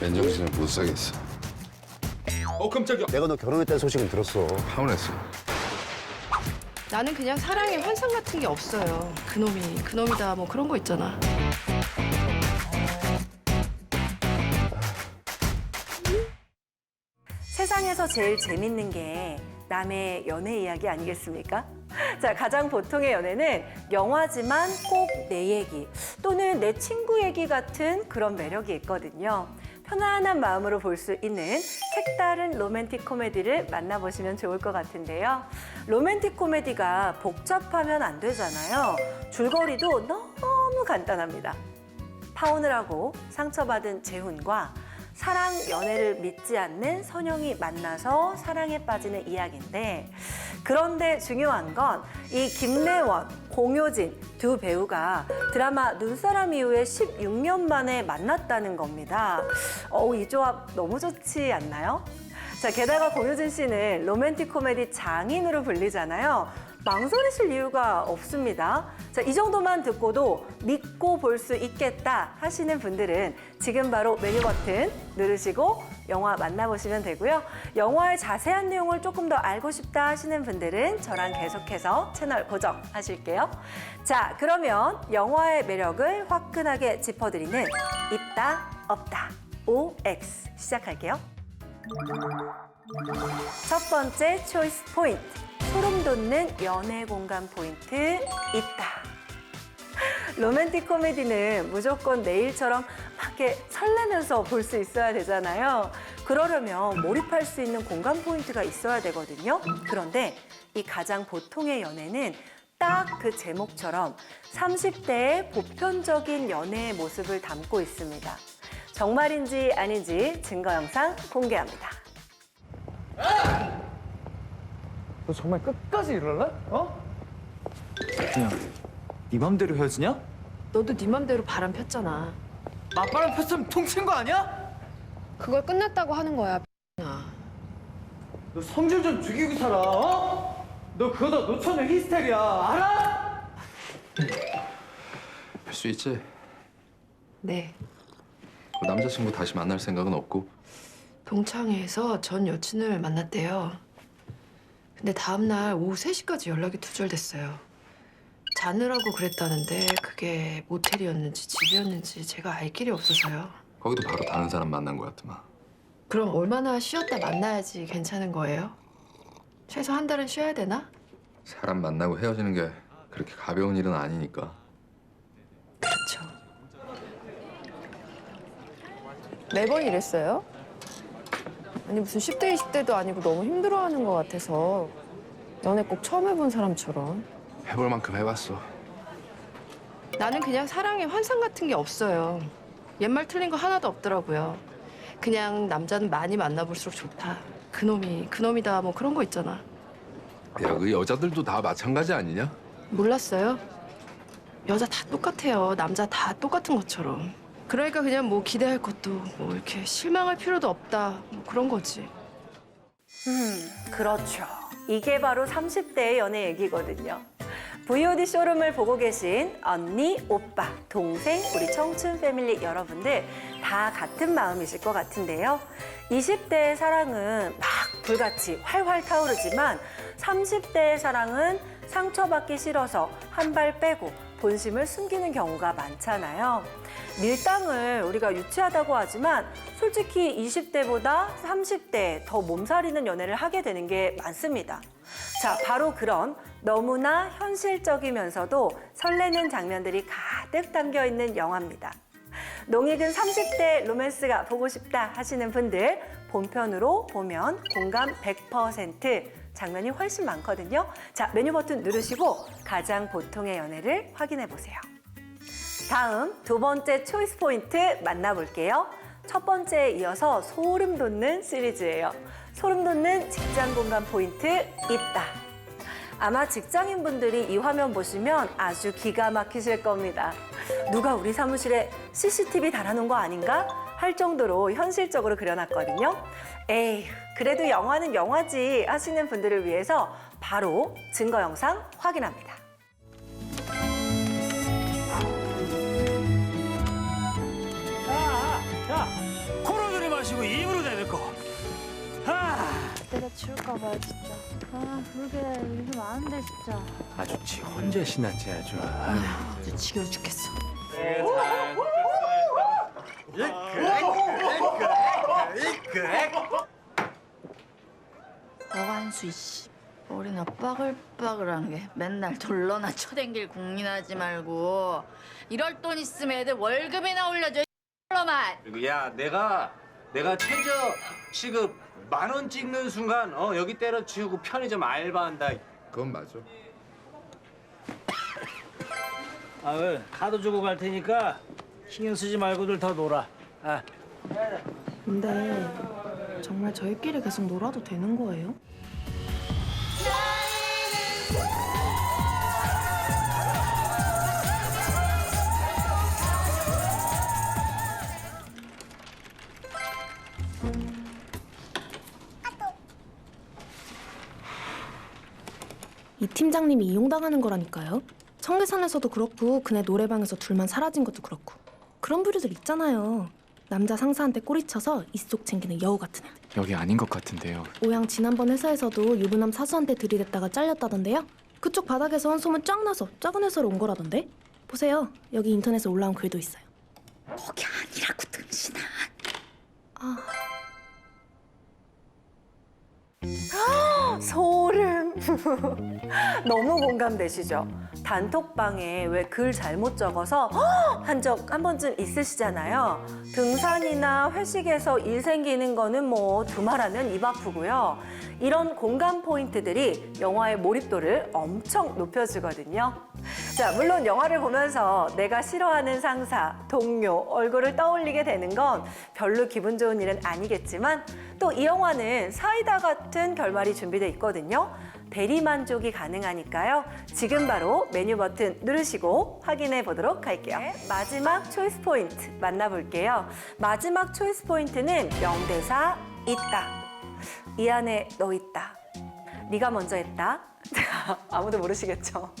맨정신을 못 사겠어. 어 깜짝이야. 내가 너 결혼했다는 소식은 들었어. 파혼했어. 나는 그냥 사랑의 환상 같은 게 없어요. 그놈이 그놈이다 뭐 그런 거 있잖아. 세상에서 제일 재밌는 게 남의 연애 이야기 아니겠습니까? 자, 가장 보통의 연애는 영화지만 꼭 내 얘기 또는 내 친구 얘기 같은 그런 매력이 있거든요. 편안한 마음으로 볼 수 있는 색다른 로맨틱 코미디를 만나보시면 좋을 것 같은데요. 로맨틱 코미디가 복잡하면 안 되잖아요. 줄거리도 너무 간단합니다. 파혼을 하고 상처받은 재훈과 사랑 연애를 믿지 않는 선영이 만나서 사랑에 빠지는 이야기인데 그런데 중요한 건 이 김래원, 공효진 두 배우가 드라마 눈사람 이후에 16년 만에 만났다는 겁니다. 어우 이 조합 너무 좋지 않나요? 자 게다가 공효진 씨는 로맨틱 코미디 장인으로 불리잖아요. 망설이실 이유가 없습니다. 자, 이 정도만 듣고도 믿고 볼 수 있겠다 하시는 분들은 지금 바로 메뉴 버튼 누르시고 영화 만나보시면 되고요. 영화의 자세한 내용을 조금 더 알고 싶다 하시는 분들은 저랑 계속해서 채널 고정하실게요. 자, 그러면 영화의 매력을 화끈하게 짚어드리는 있다, 없다, OX 시작할게요. 첫 번째 초이스 포인트. 소름 돋는 연애 공간 포인트 있다. 로맨틱 코미디는 무조건 내일처럼 막 이렇게 설레면서 볼 수 있어야 되잖아요. 그러려면 몰입할 수 있는 공간 포인트가 있어야 되거든요. 그런데 이 가장 보통의 연애는 딱 그 제목처럼 30대의 보편적인 연애의 모습을 담고 있습니다. 정말인지 아닌지 증거 영상 공개합니다. 너 정말 끝까지 이럴래? 어? 그냥 네 맘대로 헤어지냐? 너도 네 맘대로 바람 폈잖아. 맞바람 폈으면 통친 거 아니야? 그걸 끝났다고 하는 거야. 너 성질 좀 죽이고 살아, 어? 너 그러다 노처녀 히스테리야, 알아? 할 수 있지. 네. 그 남자친구 다시 만날 생각은 없고. 동창회에서 전 여친을 만났대요. 근데 다음날 오후 3시까지 연락이 두절됐어요. 자느라고 그랬다는데 그게 모텔이었는지 집이었는지 제가 알 길이 없어서요. 거기도 바로 다른 사람 만난 거 같더만. 그럼 얼마나 쉬었다 만나야지 괜찮은 거예요? 최소 한 달은 쉬어야 되나? 사람 만나고 헤어지는 게 그렇게 가벼운 일은 아니니까. 그렇죠. 매번 이랬어요? 아니 무슨 10대, 20대도 아니고 너무 힘들어하는 것 같아서 연애 꼭 처음 해본 사람처럼 해볼 만큼 해봤어. 나는 그냥 사랑의 환상 같은 게 없어요. 옛말 틀린 거 하나도 없더라고요. 그냥 남자는 많이 만나볼수록 좋다. 그놈이 그놈이다 뭐 그런 거 있잖아. 야, 그 여자들도 다 마찬가지 아니냐? 몰랐어요? 여자 다 똑같아요. 남자 다 똑같은 것처럼. 그러니까 그냥 뭐 기대할 것도 뭐 이렇게 실망할 필요도 없다. 뭐 그런 거지. 음, 그렇죠. 이게 바로 30대의 연애 얘기거든요. VOD 쇼룸을 보고 계신 언니, 오빠, 동생, 우리 청춘 패밀리 여러분들 다 같은 마음이실 것 같은데요. 20대의 사랑은 막 불같이 활활 타오르지만 30대의 사랑은 상처받기 싫어서 한 발 빼고 본심을 숨기는 경우가 많잖아요. 밀당을 우리가 유치하다고 하지만 솔직히 20대보다 30대 더 몸살이는 연애를 하게 되는 게 많습니다. 자, 바로 그런 너무나 현실적이면서도 설레는 장면들이 가득 담겨 있는 영화입니다. 농익은 30대 로맨스가 보고 싶다 하시는 분들 본편으로 보면 공감 100% 장면이 훨씬 많거든요. 자, 메뉴 버튼 누르시고 가장 보통의 연애를 확인해 보세요. 다음 두 번째 초이스 포인트 만나볼게요. 첫 번째에 이어서 소름 돋는 시리즈예요. 소름 돋는 직장 공간 포인트 있다. 아마 직장인분들이 이 화면 보시면 아주 기가 막히실 겁니다. 누가 우리 사무실에 CCTV 달아놓은 거 아닌가? 할 정도로 현실적으로 그려놨거든요. 에이, 그래도 영화는 영화지 하시는 분들을 위해서 바로 증거 영상 확인합니다. 아, 아, 아. 야, 코로 들이마시고 입으로 내뱉고. 아, 내가 치울까봐 진짜. 아 그게 일이 많은데 진짜. 아주 지 혼자 신났지 아주. 아유. 아주 지겨워 죽겠어. 오, 오, 오. 어간수 이씨 머리나 빠글빠글한 게 맨날 돌러나 쳐댕길 국민하지 말고 이럴 돈 있으면 애들 월급이나 올려줘 이놈만 그리고 야 내가 내가 최저 시급 만 원 찍는 순간 어 여기 때려치우고 편의점 알바한다. 그건 맞아. 아, 그 카드 주고 갈 테니까 신경 쓰지 말고들 더 놀아. 아. 근데 정말 저희끼리 계속 놀아도 되는 거예요? 이 팀장님이 이용당하는 거라니까요. 청계산에서도 그렇고 그네 노래방에서 둘만 사라진 것도 그렇고 그런 부류들 있잖아요. 남자 상사한테 꼬리쳐서 이속 챙기는 여우 같은 애들. 여기 아닌 것 같은데요. 오양 지난번 회사에서도 유부남 사수한테 들이댔다가 잘렸다던데요. 그쪽 바닥에서 한 소문 쫙 나서 작은 회사로 온 거라던데. 보세요. 여기 인터넷에 올라온 글도 있어요. 거기 아니라고 등신아 아, 소름. 너무 공감되시죠? 단톡방에 왜 글 잘못 적어서 한 적 한 번쯤 있으시잖아요. 등산이나 회식에서 일 생기는 거는 뭐 두말하면 입 아프고요. 이런 공감 포인트들이 영화의 몰입도를 엄청 높여주거든요. 자, 물론 영화를 보면서 내가 싫어하는 상사, 동료, 얼굴을 떠올리게 되는 건 별로 기분 좋은 일은 아니겠지만 또 이 영화는 사이다 같은 결말이 준비돼 있거든요. 대리 만족이 가능하니까요. 지금 바로 메뉴 버튼 누르시고 확인해 보도록 할게요. 마지막 초이스 포인트 만나볼게요. 마지막 초이스 포인트는 명대사 있다. 이 안에 너 있다. 네가 먼저 했다. 아무도 모르시겠죠?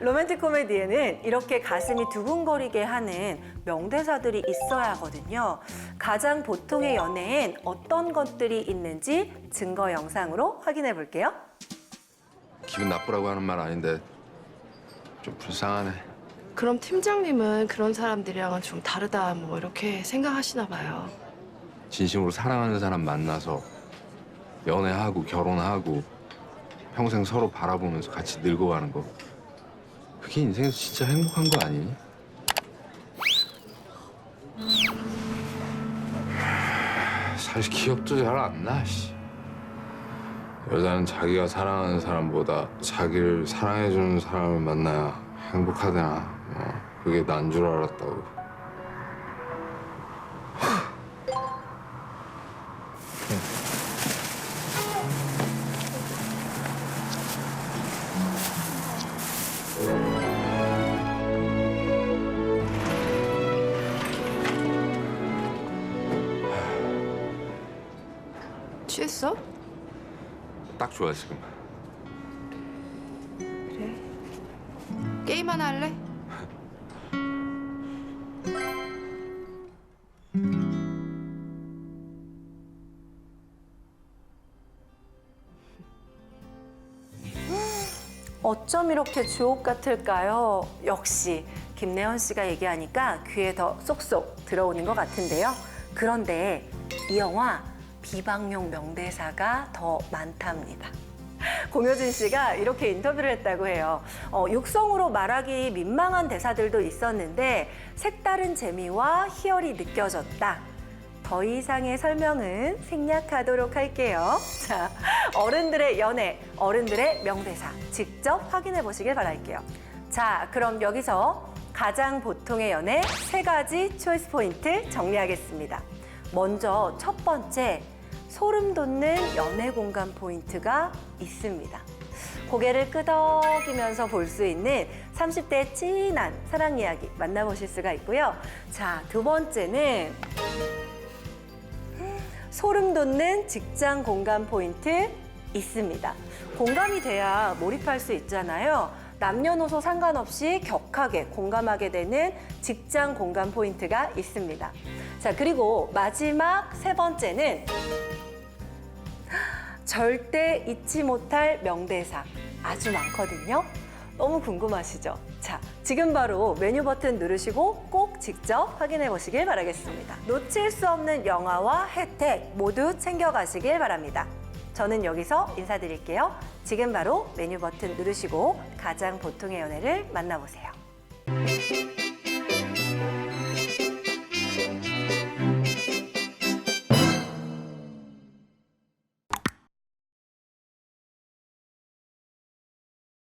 로맨틱 코미디에는 이렇게 가슴이 두근거리게 하는 명대사들이 있어야 하거든요. 가장 보통의 연애엔 어떤 것들이 있는지 증거 영상으로 확인해 볼게요. 기분 나쁘라고 하는 말 아닌데 좀 불쌍하네. 그럼 팀장님은 그런 사람들이랑은 좀 다르다 뭐 이렇게 생각하시나 봐요. 진심으로 사랑하는 사람 만나서 연애하고 결혼하고 평생 서로 바라보면서 같이 늙어가는 거. 그게 인생에서 진짜 행복한 거 아니니? 사실 기억도 잘 안 나. 씨. 여자는 자기가 사랑하는 사람보다 자기를 사랑해주는 사람을 만나야 행복하대나. 어, 그게 난 줄 알았다고. 취했어? 딱 좋아 지금. 게임 하나 할래? 어쩜 이렇게 주옥 같을까요? 역시 김래원 씨가 얘기하니까 귀에 더 쏙쏙 들어오는 것 같은데요. 그런데 이 영화 비방용 명대사가 더 많답니다. 공효진 씨가 이렇게 인터뷰를 했다고 해요. 어, 육성으로 말하기 민망한 대사들도 있었는데 색다른 재미와 희열이 느껴졌다. 더 이상의 설명은 생략하도록 할게요. 자, 어른들의 연애, 어른들의 명대사 직접 확인해 보시길 바랄게요. 자, 그럼 여기서 가장 보통의 연애 세 가지 초이스 포인트 정리하겠습니다. 먼저 첫 번째, 소름 돋는 연애 공간 포인트가 있습니다. 고개를 끄덕이면서 볼 수 있는 30대 찐한 사랑 이야기 만나보실 수가 있고요. 자, 두 번째는 소름 돋는 직장 공감 포인트 있습니다. 공감이 돼야 몰입할 수 있잖아요. 남녀노소 상관없이 격하게 공감하게 되는 직장 공감 포인트가 있습니다. 자, 그리고 마지막 세 번째는 절대 잊지 못할 명대사 아주 많거든요. 너무 궁금하시죠? 자, 지금 바로 메뉴 버튼 누르시고 꼭 직접 확인해 보시길 바라겠습니다. 놓칠 수 없는 영화와 혜택 모두 챙겨가시길 바랍니다. 저는 여기서 인사드릴게요. 지금 바로 메뉴 버튼 누르시고 가장 보통의 연애를 만나보세요.